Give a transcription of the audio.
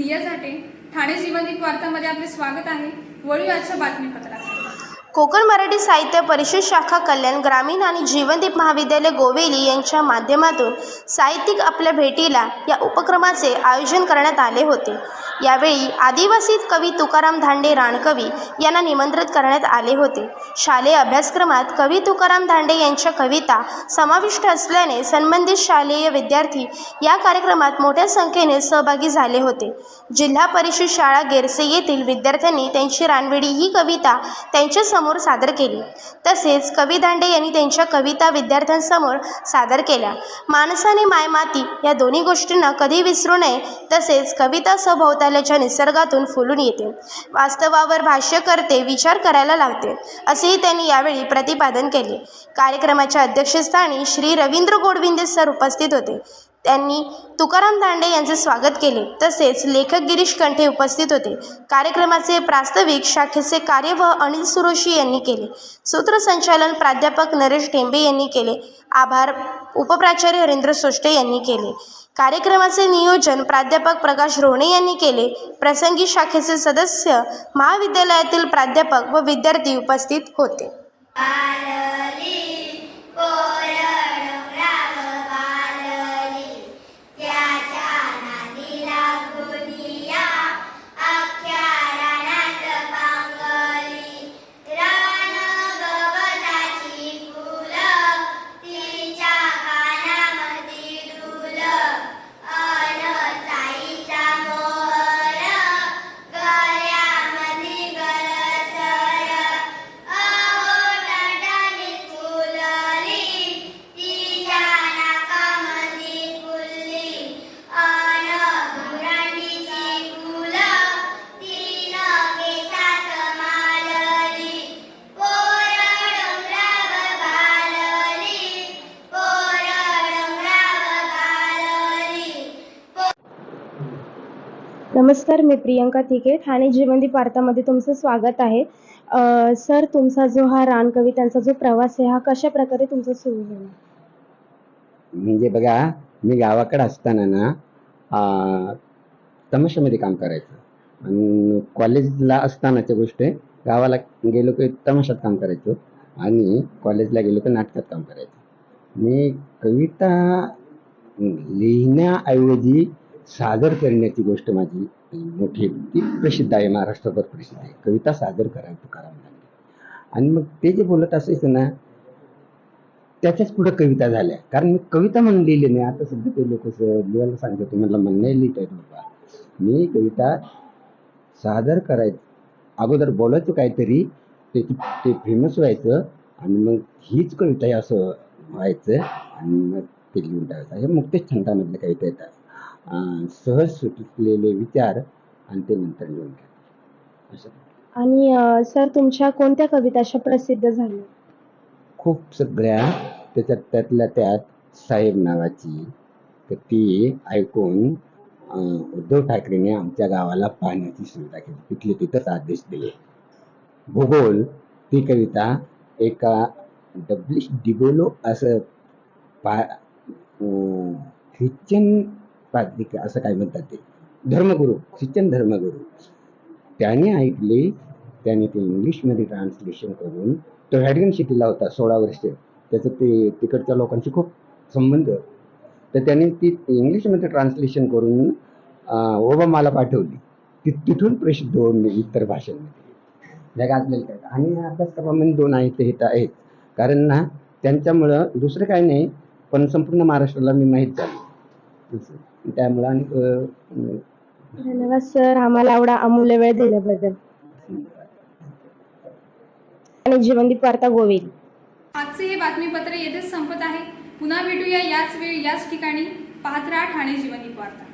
दिया झाटे ठाणे जीवनदीप वार्तामध्ये आपले स्वागत आहे. वळू आजच्या बातमीपत्रात. कोकण मराठी साहित्य परिषद शाखा कल्याण ग्रामीण आणि जीवनदीप महाविद्यालय गोवेली यांच्या माध्यमातून साहित्यिक आपल्या भेटीला या उपक्रमाचे आयोजन करण्यात आले होते. यावेळी आदिवासी कवी तुकाराम धांडे रानकवी यांना निमंत्रित करण्यात आले होते. शालेय अभ्यासक्रमात कवी तुकाराम धांडे यांच्या कविता समाविष्ट असल्याने संबंधित शालेय विद्यार्थी या कार्यक्रमात मोठ्या संख्येने सहभागी झाले होते. जिल्हा परिषद शाळा गेरसे येथील विद्यार्थ्यांनी त्यांची रानवेडी ही कविता त्यांच्यासमोर सादर केली. तसेच कवी दांडे यांनी त्यांच्या कविता विद्यार्थ्यांसमोर सादर केल्या. माणसाने मायमाती या दोन्ही गोष्टींना कधी विसरू नये. तसेच कविता सभोवताल्याच्या निसर्गातून फुलून येते. वास्तवावर भाष्य करते विचार करायला लावते. असेही त्यांनी यावेळी प्रतिपादन केले. कार्यक्रमाच्या अध्यक्षस्थानी श्री रवींद्र गोडविंदे सर उपस्थित होते. त्यांनी तुकाराम दांडे यांचे स्वागत केले. तसेच लेखक गिरीश कंठे उपस्थित होते. कार्यक्रमाचे प्रास्ताविक शाखेचे कार्य व अनिल सुरोशी यांनी केले. सूत्रसंचालन प्राध्यापक नरेश ठेंबे यांनी केले. आभार उपप्राचार्य हरेंद्र सोष्टे यांनी केले. कार्यक्रमाचे नियोजन प्राध्यापक प्रकाश रोहणे यांनी केले. प्रसंगी शाखेचे सदस्य महाविद्यालयातील प्राध्यापक व विद्यार्थी उपस्थित होते. नमस्कार मी प्रियंका थिके ठाणे जीवनदीप वार्तामध्ये तुमचं स्वागत आहे. सर तुमचा जो हा रानकवी त्यांचा जो प्रवास आहे हा कशा प्रकारे तुमचा सुरू झाला? म्हणजे बघा मी गावाकडे असताना ना तमाशामध्ये काम करायचं. आणि कॉलेजला असतानाच्या गोष्ट आहे गावाला गेलो की तमाशात काम करायचो. आणि कॉलेजला गेलो की नाटकात काम करायचो. मी कविता लिहिण्याऐवजी सादर करण्याची गोष्ट माझी मोठी ती प्रसिद्ध आहे महाराष्ट्रभर प्रसिद्ध आहे. कविता सादर करायचं तुकाराम गांधी आणि मग ते जे बोलत असायचं ना त्याच्याच पुढे कविता झाल्या. कारण मी कविता म्हणून लिहिली नाही. आता सध्या ते लोक लिहायला सांगतो म्हटलं मला म्हणणं नाही लिहित आहेत बाबा. मी कविता सादर करायचं अगोदर बोलायचं काहीतरी त्याची ते फेमस व्हायचं आणि मग हीच कविता असं व्हायचं आणि मग ते लिहून टाकायचं. हे मुक्तेश छंदामधले कविता येतात. सहज सुटलेले विचार आणि ते नंतर लिहून असं. आणि अ, सर तुमच्या कोणत्या कविता अशा प्रसिद्ध झाल्या? खूप सगळ्या. त्याच्यात त्यातल्या त्यात साहेब नावाची तर ती ऐकून अं, उद्धव ठाकरेने आमच्या गावाला पाण्याची सुविधा केली. तिथले तिथंच आदेश दिले. भूगोल ती कविता एका डब्लिश डिगोलो असं पा अं, ख्रिश्चन पाद्रिक असं काय म्हणतात ते? धर्मगुरू ख्रिश्चन धर्मगुरू. त्याने ऐकले त्याने ते इंग्लिशमध्ये ट्रान्सलेशन करून तो हॅडगन शिटीला होता सोळा वर्ष. त्याचं ते तिकडच्या लोकांशी खूप संबंध. तर त्याने ती इंग्लिशमध्ये ट्रान्सलेशन करून ओबामाला पाठवली. ती तिथून प्रसिद्ध होऊन इतर भाषांमध्ये. गाजलेलं काय? आणि अभ्यासक्रमामध्ये दोन आहेत ते हित आहेत. कारण ना त्यांच्यामुळं दुसरं काही नाही पण संपूर्ण महाराष्ट्राला मी माहीत झालो. त्यामुळं आणि अं, धन्यवाद सर. आम्हाला एवढा अमूल्य वेळ दिल्याबद्दल. आणि जीवनदीप वार्ता गोवेली आजचे हे बातमीपत्र येथेच संपत आहे. पुन्हा भेटूया याच वेळी याच ठिकाणी. पाहत राहा ठाणे जीवनदीप वार्ता.